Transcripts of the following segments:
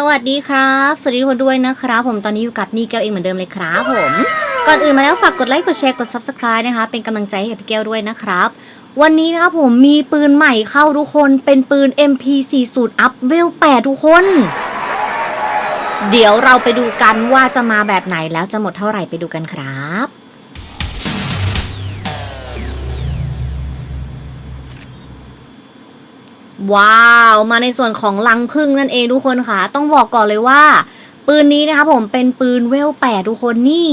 สวัสดีครับ สวัสดีทุกคนด้วยนะครับ ผมตอนนี้อยู่กับนี่แก้วเองเหมือนเดิมเลยครับผม ก่อนอื่นมาแล้วฝากกดไลค์กดแชร์กด subscribe นะคะ เป็นกำลังใจให้กับพี่แก้วด้วยนะครับ วันนี้นะครับผมมีปืนใหม่เข้าทุกคนเป็นปืน MP40 Up w e l 8ทุกคน เดี๋ยวเราไปดูกันว่าจะมาแบบไหนแล้วจะหมดเท่าไหร่ไปดูกันครับ ว้าวมาในส่วนของลังพึ่งนั่นเองทุกคนค่ะ ต้องบอกก่อนเลยว่า ปืนนี้นะครับผมเป็นปืนเวลแปดทุกคนนี่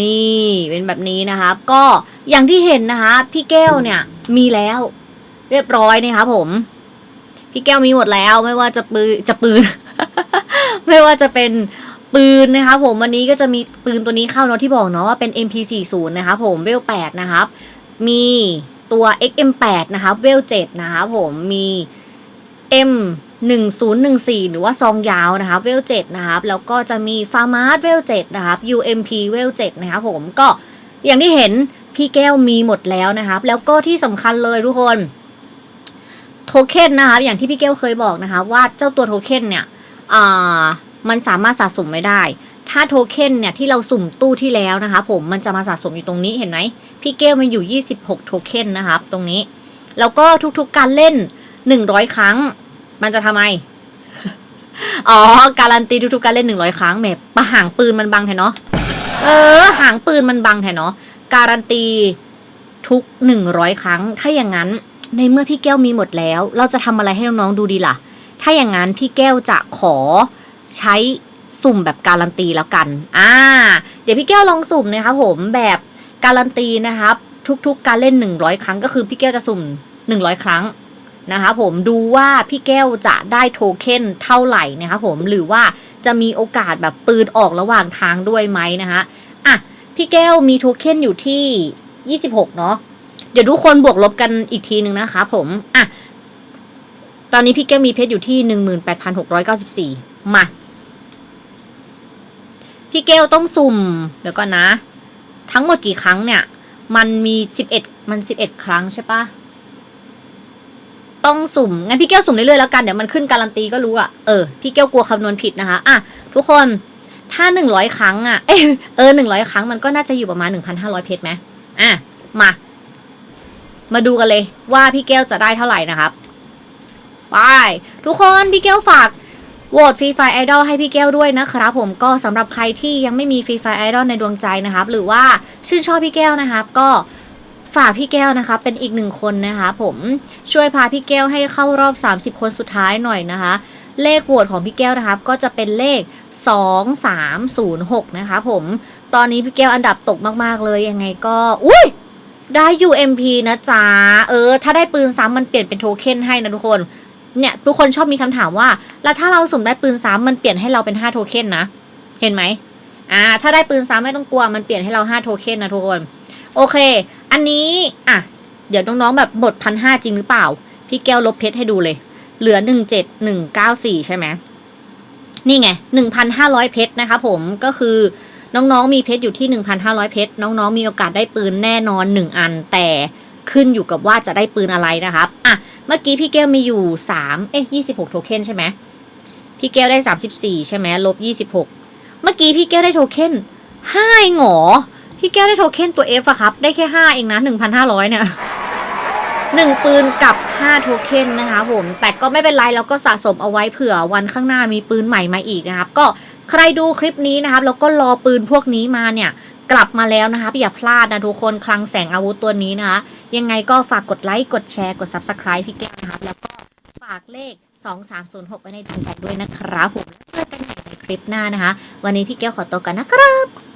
นี่เป็นแบบนี้นะครับ ก็อย่างที่เห็นนะคะพี่แก้วเนี่ยมีแล้ว เรียบร้อยนะครับผม พี่แก้วมีหมดแล้วไม่ว่าจะปืนจะปืน ไม่ว่าจะเป็นปืนนะคะผมวันนี้ก็จะมีปืนตัวนี้เข้าเนาะที่บอกเนาะว่าเป็น MP40 นะคะผมเวล8นะครับ มี ตัว XM8 นะครับเวล7นะครับผมมี M 1014 หรือว่าซองยาวนะครับเวล7นะครับแล้วก็จะมีฟาร์มาร์เวล7นะครับ UMP เวล7นะครับผมก็อย่างที่เห็นพี่แก้วมีหมดแล้วนะครับ แล้วก็ที่สำคัญเลยทุกคนโทเค็นนะครับอย่างที่พี่แก้วเคยบอกนะคะว่าเจ้าตัวโทเค็นเนี่ยมันสามารถสะสมไม่ได้ ถ้าโทเค็นเนี่ยที่เราสุ่มตู้ที่แล้วนะคะผมมันจะมาสะสมอยู่ตรงนี้เห็นไหม พี่เกลมันอยู่ 26 โทเค็นนะครับ ตรงนี้ แล้วก็ทุกๆการเล่น 100 ครั้ง มันจะทำไม อ๋อ การันตีทุกๆการเล่น 100 ครั้งแหมปะหางปืนมันบังแทนเนาะ เออ หางปืนมันบังแทนเนาะ การันตีทุก 100 ครั้ง ถ้าอย่างนั้น ในเมื่อพี่แก้วมีหมดแล้ว เราจะทำอะไรให้น้องๆดูดีล่ะ ถ้าอย่างนั้นพี่แก้วจะขอใช้สุ่มแบบการันตีแล้วกัน อ่า เดี๋ยวพี่แก้วลองสุ่มนะครับผมแบบ การันตีนะครับ ทุกๆการเล่น 100 ครั้งก็คือพี่แก้วจะสุ่ม 100 ครั้งนะคะผมดูว่าพี่แก้วจะได้โทเค็นเท่าไหร่นะคะผมหรือว่าจะมีโอกาสแบบปืนออกระหว่างทางด้วยไหมนะคะอะพี่แก้วมีโทเค็นอยู่ที่ 26 เนาะเดี๋ยวทุกคนบวกลบกันอีกทีหนึ่งนะคะผมอะตอนนี้พี่แก้วมีเพชรอยู่ที่หนึ่งหมื่นแปดพันหกร้อยเก้าสิบสี่มา พี่แก้วต้องสุ่ม เดี๋ยวก่อนนะ ทั้งหมดกี่ครั้งเนี่ย มันมีสิบเอ็ดมันสิบเอ็ดครั้งใช่ปะต้องสุ่มงั้นพี่แก้วสุ่มเรื่อยๆแล้วกันเดี๋ยวมันขึ้นการันตีก็รู้อะเออพี่แก้วกลัวคำนวณผิดนะคะอะทุกคนถ้าหนึ่งร้อยครั้งอะเอยเออหนึ่งร้อยครั้งมันก็น่าจะอยู่ประมาณหนึ่งพันห้าร้อยเพชรไหมอะมา มาดูกันเลยว่าพี่แก้วจะได้เท่าไหร่นะครับไปทุกคนพี่แก้วฝาก โหวตฟรีไฟไอดอลให้พี่แก้วด้วยนะครับผมก็สำหรับใครที่ยังไม่มีฟรีไฟไอดอลในดวงใจนะครับ หรือว่าชื่นชอบพี่แก้วนะครับ ก็ฝากพี่แก้วนะครับเป็นอีกหนึ่งคนนะคะ ผมช่วยพาพี่แก้วให้เข้ารอบ 30 คนสุดท้ายหน่อยนะคะ เลขโหวตของพี่แก้วนะครับ ก็จะเป็นเลข 2306 นะคะผมตอนนี้พี่แก้วอันดับตกมาก ๆ เลยยังไงก็อุ้ยได้ UMP นะจ๊ะเออ ถ้าได้ปืนซ้ำมันเปลี่ยนเป็นโทเค็นให้นะทุกคน เนี่ยทุกคนชอบมีคำถามว่า แล้วถ้าเราสุ่มได้ปืนซ้ำมันเปลี่ยนให้เราเป็น5โทเค็นนะ เห็นไหมอ่า ถ้าได้ปืนซ้ำไม่ต้องกลัว มันเปลี่ยนให้เรา5โทเค็นนะทุกคน โอเค อันนี้ อะ เดี๋ยวน้องๆแบบหมดพันห้าจริงหรือเปล่า พี่แก้วลบเพชรให้ดูเลย เหลือหนึ่งเจ็ดหนึ่งเก้าสี่ใช่ไหมนี่ไงหนึ่งพันห้าร้อยเพชรนะคะผมก็คือน้องๆ มีเพชรอยู่ที่ 1,500 เพชร น้องๆ มีโอกาสได้ปืนแน่นอน 1 อัน แต่ขึ้นอยู่กับว่าจะได้ปืนอะไรนะครับ อะ เมื่อกี้พี่แก้วมีอยู่3เอ๊ะ26โทเค็นใช่ไหมพี่แก้วได้34ใช่ไหมลบ26เมื่อกี้พี่แก้วได้โทเค็น5เองเหรอพี่แก้วได้โทเค็นตัว F อฟอะครับ ได้แค่5เองนะ1,500เนี่ยหนึ่งปืนกับ5โทเค็นนะคะผม แต่ก็ไม่เป็นไรเราก็สะสมเอาไว้เผื่อวันข้างหน้ามีปืนใหม่มาอีกนะครับ ก็ใครดูคลิปนี้นะครับแล้วก็รอปืนพวกนี้มาเนี่ย กลับมาแล้วนะคะอย่าพลาดนะทุกคนคลังแสงอาวุธตัวนี้นะคะ ยังไงก็ฝากกดไลค์กดแชร์กด Subscribe พี่แก้วนะคะแล้วก็ฝากเลข 2306 ไว้ในดวงใจด้วยนะครับผมแล้วเจอกันใหม่ในคลิปหน้านะคะ วันนี้พี่แก้วขอตัวกันนะครับ